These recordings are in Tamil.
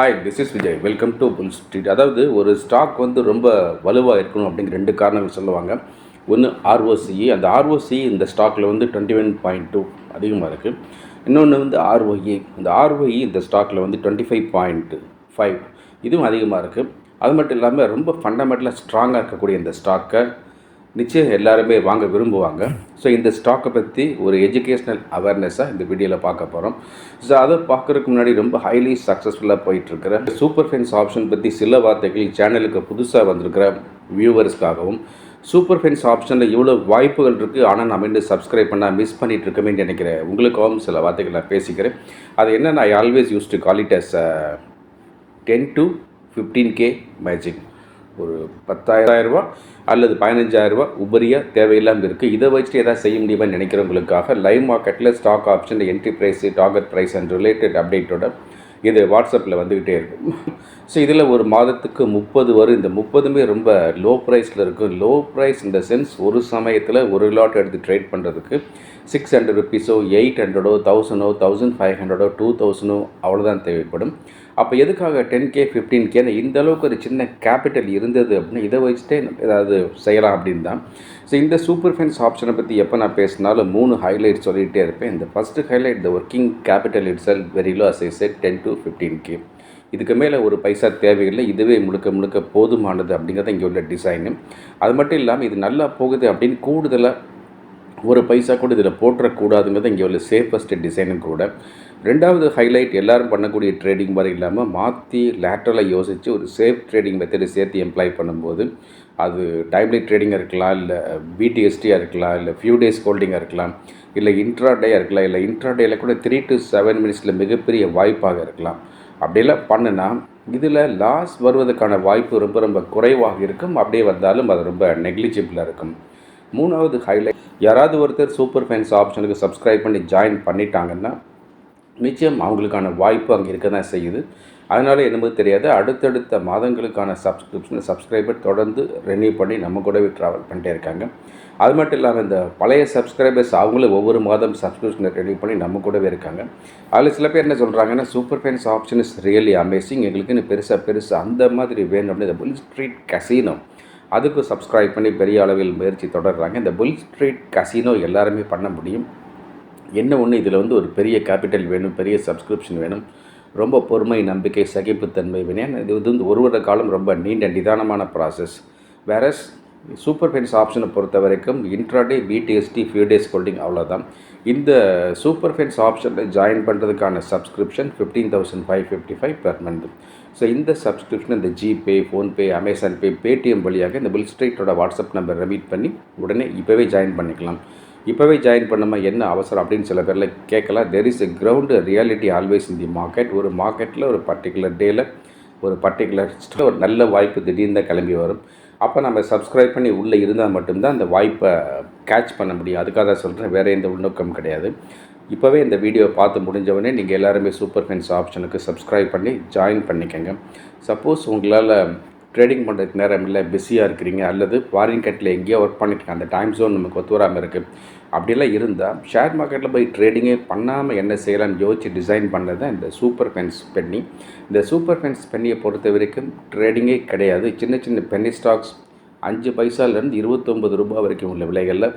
Hi this is Vijay welcome to Bull Street அதாவது ஒரு ஸ்டாக் வந்து ரொம்ப வலுவாக இருக்கணும் அப்படிங்கிற ரெண்டு காரணங்கள் சொல்லுவாங்க. ஒன்று ஆர்ஓசிஇ அந்த ஆர்ஓசிஇ இந்த ஸ்டாக்கில் வந்து டுவெண்ட்டி ஒன் பாயிண்ட் டூ அதிகமாக இருக்குது இன்னொன்று வந்து ஆர்ஓஇ இந்த ஆர்ஓஇ இந்த ஸ்டாக்கில் வந்து டுவெண்ட்டி ஃபைவ் பாயிண்ட் ஃபைவ் இதுவும் அதிகமாக இருக்குது அது மட்டும் இல்லாமல் ரொம்ப ஃபண்டமெண்டலாக ஸ்ட்ராங்காக இருக்கக்கூடிய இந்த ஸ்டாக்கை நிச்சயம் எல்லாருமே வாங்க விரும்புவாங்க. ஸோ இந்த ஸ்டாக்கை பற்றி ஒரு எஜுகேஷ்னல் அவேர்னஸாக இந்த வீடியோவில் பார்க்க போகிறோம் ஸோ அதை பார்க்குறதுக்கு முன்னாடி ரொம்ப ஹைலி சக்ஸஸ்ஃபுல்லாக போயிட்டுருக்கிற சூப்பர் ஃபென்ஸ் ஆப்ஷன் பற்றி சில வார்த்தைகள் சேனலுக்கு புதுசாக வந்திருக்கிற வியூவர்ஸ்க்காகவும் சூப்பர் ஃபென்ஸ் ஆப்ஷனில் இவ்வளோ வாய்ப்புகள் இருக்குது ஆனால் நம்ம இன்னும் சப்ஸ்கிரைப் பண்ணால் மிஸ் பண்ணிட்டு இருக்கமேன்னு நினைக்கிறேன். உங்களுக்காகவும் சில வார்த்தைகள் நான் பேசிக்கிறேன். அது என்ன நான் always use to call it as ten to fifteen K magic ஒரு பத்தாயிரரூபா அல்லது பதினஞ்சாயிரரூபா உபரியாக தேவையில்லாமல் இருக்குது இதை வச்சுட்டு எதாவது செய்ய முடியுமான்னு நினைக்கிறவங்களுக்காக லைவ் மார்க்கெட்டில் stock option entry price target price and related அப்டேட்டோட இது வாட்ஸ்அப்பில் வந்துக்கிட்டே இருக்கும். ஸோ இதில் ஒரு மாதத்துக்கு முப்பது வரும். இந்த முப்பதுமே ரொம்ப லோ ப்ரைஸில் இருக்கும். லோ ப்ரைஸ் இந்த சென்ஸ் ஒரு சமயத்தில் ஒரு லாட் எடுத்து ட்ரேட் பண்ணுறதுக்கு சிக்ஸ் ஹண்ட்ரட் ருபீஸோ எயிட் ஹண்ட்ரடோ தௌசண்டோ தௌசண்ட் ஃபைவ் ஹண்ட்ரடோ டூ தௌசண்டோ அவ்வளோதான் தேவைப்படும். அப்போ எதுக்காக டென் கே ஃபிஃப்டீன் கேன்னு இந்த அளவுக்கு ஒரு சின்ன கேபிட்டல் இருந்தது அப்படின்னு இதை வச்சுட்டே ஏதாவது செய்யலாம் அப்படின்னு தான். ஸோ இந்த சூப்பர் ஃபென்ஸ் ஆப்ஷனை பற்றி எப்போ நான் பேசினாலும் மூணு ஹைலைட் சொல்லிகிட்டே இருப்பேன். இந்த first highlight the working capital it sell very low as I set ten to fifteen K இதுக்கு மேலே ஒரு பைசா தேவையில்லை. இதுவே முழுக்க முழுக்க போதுமானது அப்படிங்கிறது இங்கே உள்ள டிசைனு அது மட்டும் இல்லாமல் இது நல்லா போகுது அப்படின்னு கூடுதலாக ஒரு பைசா கூட இதில் போட்டுறக்கூடாதுங்கிறது இங்கே உள்ள சேஃபஸ்ட் டிசைனும் கூட. ரெண்டாவது ஹைலைட் எல்லாரும் பண்ணக்கூடிய ட்ரேடிங் மாதிரி இல்லாமல் மாற்றி லேட்டரலாக யோசித்து ஒரு சேஃப் ட்ரேடிங் மெத்தடை சேர்த்து எம்ப்ளாய் பண்ணும்போது அது டைம்லி ட்ரேடிங்காக இருக்கலாம் இல்லை பிடிஎஸ்டியாக இருக்கலாம் இல்லை ஃபியூ டேஸ் ஹோல்டிங்காக இருக்கலாம் இல்லை இன்ட்ராடேயாக இருக்கலாம் இல்லை இன்ட்ராடேயில் கூட த்ரீ டு செவன் மினிட்ஸில் மிகப்பெரிய வாய்ப்பாக இருக்கலாம். அப்படியெல்லாம் பண்ணுனா இதில் லாஸ் வருவதற்கான வாய்ப்பு ரொம்ப ரொம்ப குறைவாக இருக்கும். அப்படியே வந்தாலும் அது ரொம்ப நெக்லிஜிபிளாக இருக்கும். மூணாவது ஹைலைட் யாராவது ஒருத்தர் சூப்பர் ஃபேன்ஸ் ஆப்ஷனுக்கு சப்ஸ்கிரைப் பண்ணி ஜாயின் பண்ணிட்டாங்கன்னா நிச்சயம் அவங்களுக்கான வாய்ப்பு அங்கே இருக்க தான் செய்யுது. அதனால் என்னமோ தெரியாது. அடுத்தடுத்த மாதங்களுக்கான சப்ஸ்கிரிப்ஷன் சப்ஸ்கிரைபர் தொடர்ந்து ரெனியூ பண்ணி நம்ம கூடவே ட்ராவல் பண்ணிட்டே இருக்காங்க. அது மட்டும் இல்லாமல் இந்த பழைய சப்ஸ்கிரைபர்ஸ் அவங்களும் ஒவ்வொரு மாதம் சப்ஸ்கிரிப்ஷனை ரெனியூ பண்ணி நம்ம கூடவே இருக்காங்க. அதில் சில பேர் என்ன சொல்கிறாங்கன்னா super fans option is really amazing எங்களுக்குன்னு பெருசாக பெருசாக அந்த மாதிரி வேணும் அப்படின்னு இந்த புல் ஸ்ட்ரீட் கசினோ அதுக்கு சப்ஸ்கிரைப் பண்ணி பெரிய அளவில் முயற்சி தொடர்றாங்க. இந்த புல் ஸ்ட்ரீட் கசினோ எல்லாருமே பண்ண முடியும். என்ன ஒன்று இதில் வந்து ஒரு பெரிய கேபிட்டல் வேணும் பெரிய சப்ஸ்கிரிப்ஷன் வேணும். ரொம்ப பொறுமை நம்பிக்கை சகிப்புத்தன்மை வேணும். இது வந்து ஒரு வருட காலம் ரொம்ப நீண்ட நிதானமான ப்ராசஸ் வேறஸ் சூப்பர் ஃபைன்ஸ் ஆப்ஷனை பொறுத்த வரைக்கும் intraday BTST few days holding அவ்வளோதான் இந்த சூப்பர் ஃபைன்ஸ் ஆப்ஷனில் ஜாயின் பண்ணுறதுக்கான subscription fifteen thousand five fifty five per month so இந்த சப்ஸ்கிரிப்ஷன் இந்த GPay PhonePe Amazon Pay Paytm வழியாக இந்த பில் ஸ்ட்ரீட்டோட வாட்ஸ்அப் நம்பர் ரெமீட் பண்ணி உடனே இப்போவே ஜாயின் பண்ணிக்கலாம். இப்போவே ஜாயின் பண்ணுமா என்ன அவசரம் அப்படின்னு சில பேரில் கேட்கலாம். There is a ground reality always in the market ஒரு மார்க்கெட்டில் ஒரு பர்டிகுலர் டேயில் ஒரு பர்டிகுலர் ஒரு நல்ல வாய்ப்பு திடீர்னு தான் கிளம்பி வரும். அப்போ நம்ம சப்ஸ்கிரைப் பண்ணி உள்ளே இருந்தால் மட்டும்தான் அந்த வாய்ப்பை கேட்ச் பண்ண முடியும். அதுக்காக தான் சொல்கிறேன் வேறு எந்த உள்நோக்கம் கிடையாது. இப்போவே இந்த வீடியோவை பார்த்து முடிஞ்சவொடனே நீங்கள் எல்லாருமே சூப்பர் ஃபென்ஸ் ஆப்ஷனுக்கு சப்ஸ்கிரைப் பண்ணி ஜாயின் பண்ணிக்கோங்க. சப்போஸ் உங்களால் ட்ரேடிங் பண்ணுறதுக்கு நேரம் இல்லை பிஸியாக இருக்கிறீங்க அல்லது ஃபாரின் கட்டில் எங்கேயோ ஒர்க் பண்ணிட்டு அந்த டைம் ஜோன் நமக்கு ஒத்து வராமல் இருக்குது அப்படிலாம் இருந்தால் ஷேர் மார்க்கெட்டில் போய் ட்ரேடிங்கே பண்ணாமல் என்ன செய்யலாம்னு யோசிச்சு டிசைன் பண்ணது தான் இந்த சூப்பர் ஃபென்ஸ் பெண்ணி இந்த சூப்பர் ஃபென்ஸ் பெண்ணியை பொறுத்த வரைக்கும் ட்ரேடிங்கே கிடையாது. சின்ன சின்ன பென்னி ஸ்டாக்ஸ் அஞ்சு பைசாலேருந்து இருபத்தொம்பது ரூபாய் வரைக்கும் உள்ள விலைகளில்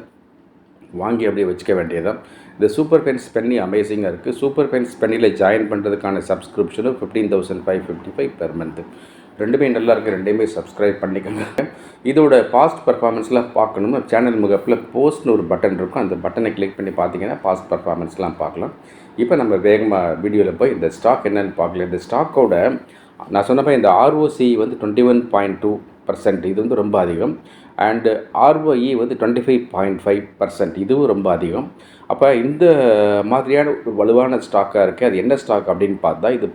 வாங்கி அப்படியே வச்சுக்க வேண்டியதான் இந்த சூப்பர் பென்ஸ் பென்னி அமேசிங்காக இருக்குது சூப்பர் பென்ஸ் பென்னியில் ஜாயின் பண்ணுறதுக்கான சப்ஸ்கிரிப்ஷனும் fifteen thousand five fifty five per month ரெண்டுமே நல்லா இருக்குது ரெண்டையுமே சப்ஸ்கிரைப் பண்ணிக்கோங்க. இதோட பாஸ்ட் பர்ஃபார்மன்ஸ்லாம் பார்க்கணும்னா சேனல் முகப்பில் போஸ்ட்னு ஒரு பட்டன் இருக்கும். அந்த பட்டனை கிளிக் பண்ணி பார்த்தீங்கன்னா பாஸ்ட் பர்ஃபார்மன்ஸ்லாம் பார்க்கலாம். இப்போ நம்ம வேகமாக வீடியோவில் போய் இந்த ஸ்டாக் என்னென்னு பார்க்கலாம் இந்த ஸ்டாக்கோட நான் சொன்னப்போ இந்த ஆர்ஓசி வந்து twenty one point two percent. இது வந்து ரொம்ப அதிகம். அண்டு ஆர்ஓஇ வந்து twenty five point five percent. இதுவும் ரொம்ப அதிகம். அப்போ இந்த மாதிரியான ஒரு வலுவான ஸ்டாக்காக இருக்குது அது என்ன ஸ்டாக் அப்படின்னு பார்த்தா இது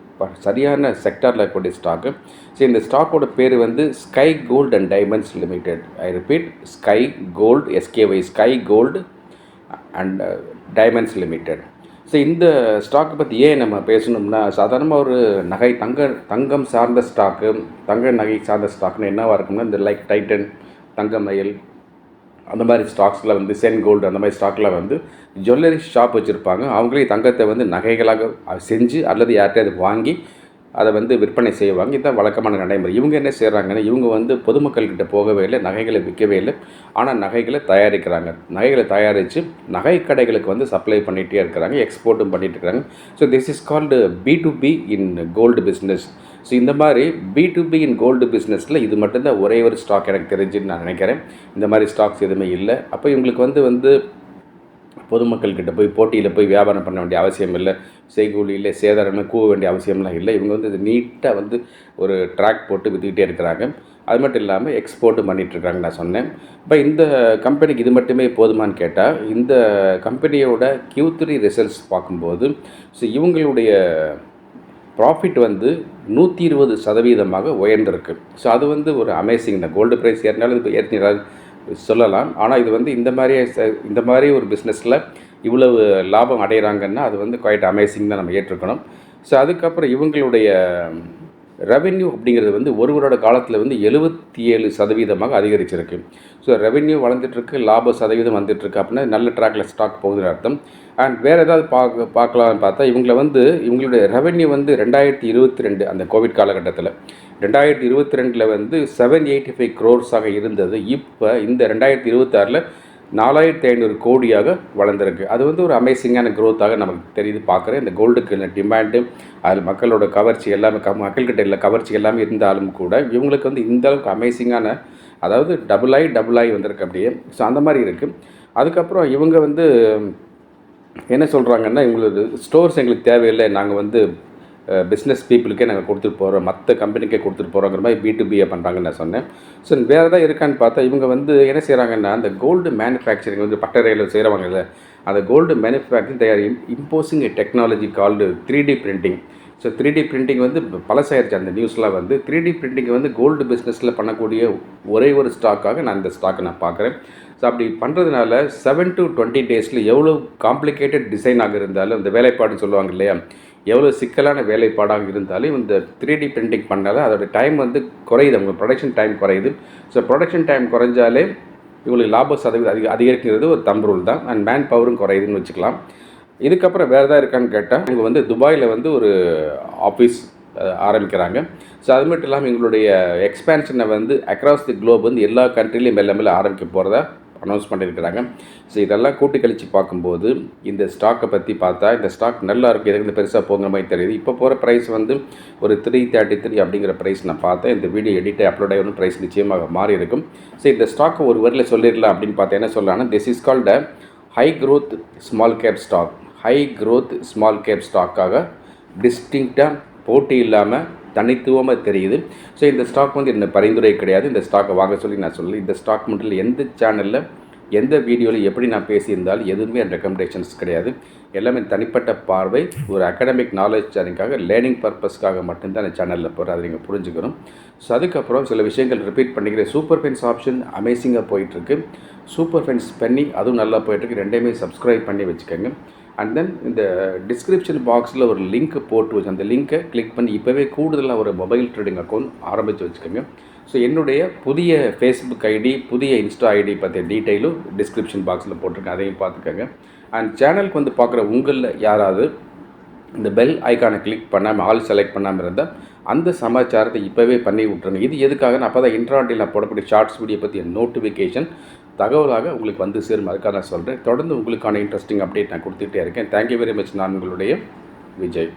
சரியான செக்டரில் இருக்கக்கூடிய ஸ்டாக்கு ஸோ இந்த ஸ்டாக்கோட பேர் வந்து Sky Gold and Diamonds Limited I repeat Sky Gold S K Y Sky Gold and Diamonds Limited so இந்த ஸ்டாக்கை பற்றி ஏன் நம்ம பேசணும்னா சாதாரணமாக ஒரு நகை தங்க தங்கம் சார்ந்த ஸ்டாக்கு தங்க நகை சார்ந்த ஸ்டாக்னு என்னவாக இருக்கும்னா இந்த லைக் டைட்டன் தங்கமயில் அந்த மாதிரி ஸ்டாக்ஸில் வந்து சென் கோல்டு அந்த மாதிரி ஸ்டாக்கில் வந்து ஜுவல்லரி ஷாப் வச்சுருப்பாங்க. அவங்களே தங்கத்தை வந்து நகைகளாக செஞ்சு அல்லது யார்கிட்டயாவது வாங்கி அதை வந்து விற்பனை செய்வாங்க. இதுதான் வழக்கமான நடைமுறை இவங்க என்ன செய்கிறாங்கன்னா இவங்க வந்து பொதுமக்கள்கிட்ட போகவே இல்லை நகைகளை விற்கவே இல்லை. ஆனால் நகைகளை தயாரிக்கிறாங்க. நகைகளை தயாரித்து நகை கடைகளுக்கு வந்து சப்ளை பண்ணிகிட்டே இருக்கிறாங்க எக்ஸ்போர்ட்டும் பண்ணிகிட்டு இருக்கிறாங்க. So this is called B to B in gold business so இந்த மாதிரி B to B in gold பிஸ்னஸில் இது மட்டும்தான் ஒரே ஒரு ஸ்டாக் எனக்கு தெரிஞ்சுன்னு நான் நினைக்கிறேன். இந்த மாதிரி ஸ்டாக்ஸ் எதுவுமே இல்லை. அப்போ இவங்களுக்கு வந்து வந்து பொதுமக்கள்கிட்ட போய் போட்டியில் போய் வியாபாரம் பண்ண வேண்டிய அவசியம் இல்லை. செய்கூலியில் சேதாரமே கூவ வேண்டிய அவசியம்லாம் இல்லை. இவங்க வந்து இது நீட்டாக வந்து ஒரு ட்ராக் போட்டு விற்றுக்கிட்டே இருக்கிறாங்க. அது மட்டும் இல்லாமல் எக்ஸ்போர்ட்டும் பண்ணிகிட்ருக்காங்க நான் சொன்னேன். இப்போ இந்த கம்பெனிக்கு இது மட்டுமே போதுமான்னு கேட்டால் இந்த கம்பெனியோட கியூ த்ரீ ரிசல்ட்ஸ் பார்க்கும்போது ஸோ இவங்களுடைய ப்ராஃபிட் வந்து நூற்றி இருபது சதவீதமாக உயர்ந்திருக்கு. ஸோ அது வந்து ஒரு அமேசிங் தான் கோல்டு ப்ரைஸ் ஏறினாலும் இப்போ ஏற்றினாலும் சொல்லலாம். ஆனால் இது வந்து இந்த மாதிரி இந்த மாதிரி ஒரு பிஸ்னஸில் இவ்வளவு லாபம் அடைகிறாங்கன்னா அது வந்து குவைட் அமேசிங் தான் நம்ம ஏற்றுக்கணும். ஸோ அதுக்கப்புறம் இவங்களுடைய ரெவென்யூ அப்படிங்கிறது வந்து ஒருவரோட காலத்தில் வந்து எழுபத்தி ஏழு சதவீதமாக அதிகரிச்சிருக்கு. ஸோ ரெவென்யூ வளர்ந்துட்டுருக்கு லாப சதவீதம் வந்துட்டுருக்கு அப்படின்னா நல்ல ட்ராக்ல ஸ்டாக் போகுதுன்னு அர்த்தம். அண்ட் வேறு ஏதாவது பார்க்க பார்க்கலாம்னு பார்த்தா இவங்கள வந்து இவங்களுடைய ரெவென்யூ வந்து ரெண்டாயிரத்தி இருபத்தி ரெண்டு அந்த கோவிட் காலகட்டத்தில். ரெண்டாயிரத்தி இருபத்தி ரெண்டில் வந்து செவன் எயிட்டி ஃபைவ் க்ரோர்ஸாக இருந்தது. இப்போ இந்த ரெண்டாயிரத்தி இருபத்தாறில் நாலாயிரத்தி ஐநூறு கோடியாக வளர்ந்துருக்கு. அது வந்து ஒரு அமேசிங்கான க்ரோத்தாக நமக்கு தெரியுது பார்க்குறேன். இந்த கோல்டுக்கு டிமாண்டு அதில் மக்களோட கவர்ச்சி எல்லாமே க மக்கள்கிட்ட இல்லை கவர்ச்சி எல்லாமே இருந்தாலும் கூட இவங்களுக்கு வந்து இந்த அளவுக்கு அமேசிங்கான அதாவது டபுள் ஆகி டபுள் ஆகி வந்திருக்கு அப்படியே. ஸோ அந்த மாதிரி இருக்குது அதுக்கப்புறம் இவங்க வந்து என்ன சொல்கிறாங்கன்னா இவங்களது ஸ்டோர்ஸ் எங்களுக்கு தேவையில்லை. நாங்கள் வந்து பிஸ்னஸ் பீப்புளுக்கே நாங்கள் கொடுத்துட்டு போகிறோம் மற்ற கம்பெனிக்கே கொடுத்துட்டு போகிறோங்கிற மாதிரி பி டு பிஏ பண்ணுறாங்கன்னு நான் சொன்னேன். ஸோ வேறு ஏதாவது இருக்கான்னு பார்த்தா இவங்க வந்து என்ன செய்கிறாங்கன்னா அந்த கோல்டு மேனுஃபேக்சரிங் வந்து பட்டறையில் செய்கிறவங்கல்ல அந்த கோல்டு மேனுஃபேக்சரிங் தயார் imposing technology called three D printing so three D printing வந்து பழசாயிருச்சு அந்த நியூஸ்லாம் வந்து. த்ரீ டி பிரிண்டிங் வந்து கோல்டு பிஸ்னஸில் பண்ணக்கூடிய ஒரே ஒரு ஸ்டாக்காக நான் இந்த ஸ்டாக்கை நான் பார்க்குறேன். ஸோ அப்படி பண்ணுறதுனால செவன் டு டுவெண்ட்டி டேஸில் எவ்வளோ காம்ப்ளிகேட்டட் டிசைனாக இருந்தாலும் இந்த வேலைப்பாடுன்னு சொல்லுவாங்க இல்லையா? எவ்வளோ சிக்கலான வேலைப்பாடாக இருந்தாலும் இந்த த்ரீ டி பிரிண்டிங் பண்ணாலும் அதோட டைம் வந்து குறையுது. அவங்க ப்ரொடக்ஷன் டைம் குறையுது. ஸோ ப்ரொடக்ஷன் டைம் குறைஞ்சாலே இவங்களுக்கு லாப சதவீதம் அதிக அதிகரிக்கிறது ஒரு தம் ரூல் தான். அண்ட் மேன் பவரும் குறையுதுன்னு வச்சுக்கலாம். இதுக்கப்புறம் வேறு எதாவது இருக்கான்னு கேட்டால் இவங்க வந்து துபாயில் வந்து ஒரு ஆஃபீஸ் ஆரம்பிக்கிறாங்க. ஸோ அது மட்டும் இல்லாமல் எங்களுடைய எக்ஸ்பேன்ஷனை வந்து அக்ராஸ் தி குளோப் வந்து எல்லா கண்ட்ரிலையும் மெல்ல மெல்ல ஆரம்பிக்க போகிறதா அனௌன்ஸ் பண்ணியிருக்கிறாங்க ஸோ இதெல்லாம் கூட்டி கழித்து பார்க்கும்போது இந்த ஸ்டாக்கை பற்றி பார்த்தா இந்த ஸ்டாக் நல்லா இருக்குது எதுக்கு பெருசாக போகிற மாதிரி தெரியுது. இப்போ போகிற ப்ரைஸ் வந்து ஒரு த்ரீ தேர்ட்டி த்ரீ அப்படிங்கிற ப்ரைஸ் நான் பார்த்தேன். இந்த வீடியோ எடிட் அப்லோட் ஆகணும் ப்ரைஸ் நிச்சயமாக மாறி இருக்கும். ஸோ இந்த ஸ்டாக்கை ஒரு வரியில் சொல்லிடலாம் அப்படின்னு பார்த்தா என்ன சொல்லலாம்னா this is called high growth small cap stock high growth small cap ஸ்டாக்காக டிஸ்டிங்க்டாக போட்டி இல்லாமல் தனித்துவமாக தெரியுது. ஸோ இந்த ஸ்டாக் வந்து என்ன பரிந்துரை கிடையாது. இந்த ஸ்டாக்கை வாங்க சொல்லி நான் சொல்லல. இந்த ஸ்டாக் மட்டும் எந்த சேனலில் எந்த வீடியோவில் எப்படி நான் பேசியிருந்தாலும் எதுவுமே ரெக்கமெண்டேஷன்ஸ் கிடையாது. எல்லாமே தனிப்பட்ட பார்வை ஒரு அகாடமிக் நாலேஜ் சேனலுக்காக லேர்னிங் பர்பஸ்க்காக மட்டும்தான் அந்த சேனலில் போகிறேன் அதை நீங்கள் புரிஞ்சுக்கணும். ஸோ அதுக்கப்புறம் சில விஷயங்கள் ரிப்பீட் பண்ணிக்கிறேன். சூப்பர் ஃபென்ஸ் ஆப்ஷன் அமேசிங்காக போயிட்டுருக்கு. சூப்பர் ஃபென்ஸ் பண்ணி அதுவும் நல்லா போயிட்டுருக்கு. ரெண்டையுமே சப்ஸ்கிரைப் பண்ணி வச்சுக்கோங்க. அண்ட் தென் இந்த டிஸ்கிரிப்ஷன் பாக்ஸில் ஒரு லிங்க் போட்டு வச்சு அந்த லிங்க்கை கிளிக் பண்ணி இப்போவே கூடுதலாக ஒரு மொபைல் ட்ரேடிங் அக்கௌண்ட் ஆரம்பித்து வச்சுக்கோங்க. ஸோ என்னுடைய புதிய ஃபேஸ்புக் ஐடி புதிய இன்ஸ்டா ஐடி பற்றிய டீட்டெயிலும் டிஸ்கிரிப்ஷன் பாக்ஸில் போட்டிருக்கேன். அதையும் பார்த்துக்கோங்க. அண்ட் சேனலுக்கு வந்து பார்க்குற உங்களில் யாராவது இந்த பெல் ஐக்கானை கிளிக் பண்ணாமல் ஆல் செலக்ட் பண்ணாமல் இருந்தால் அந்த சமாச்சாரத்தை இப்போவே பண்ணி விட்ருங்க இது எதுக்காக அப்போ தான் இன்ட்ராண்டில் நான் போடக்கூடிய ஷார்ட்ஸ் வீடியோ பற்றிய நோட்டிஃபிகேஷன் தகவலாக உங்களுக்கு வந்து சேரும். அதுக்காக நான் சொல்கிறேன் தொடர்ந்து உங்களுக்கான இன்ட்ரெஸ்டிங் அப்டேட் நான் கொடுத்துட்டே இருக்கேன். தேங்க்யூ வெரி மச் நான் உங்களுடைய விஜய்.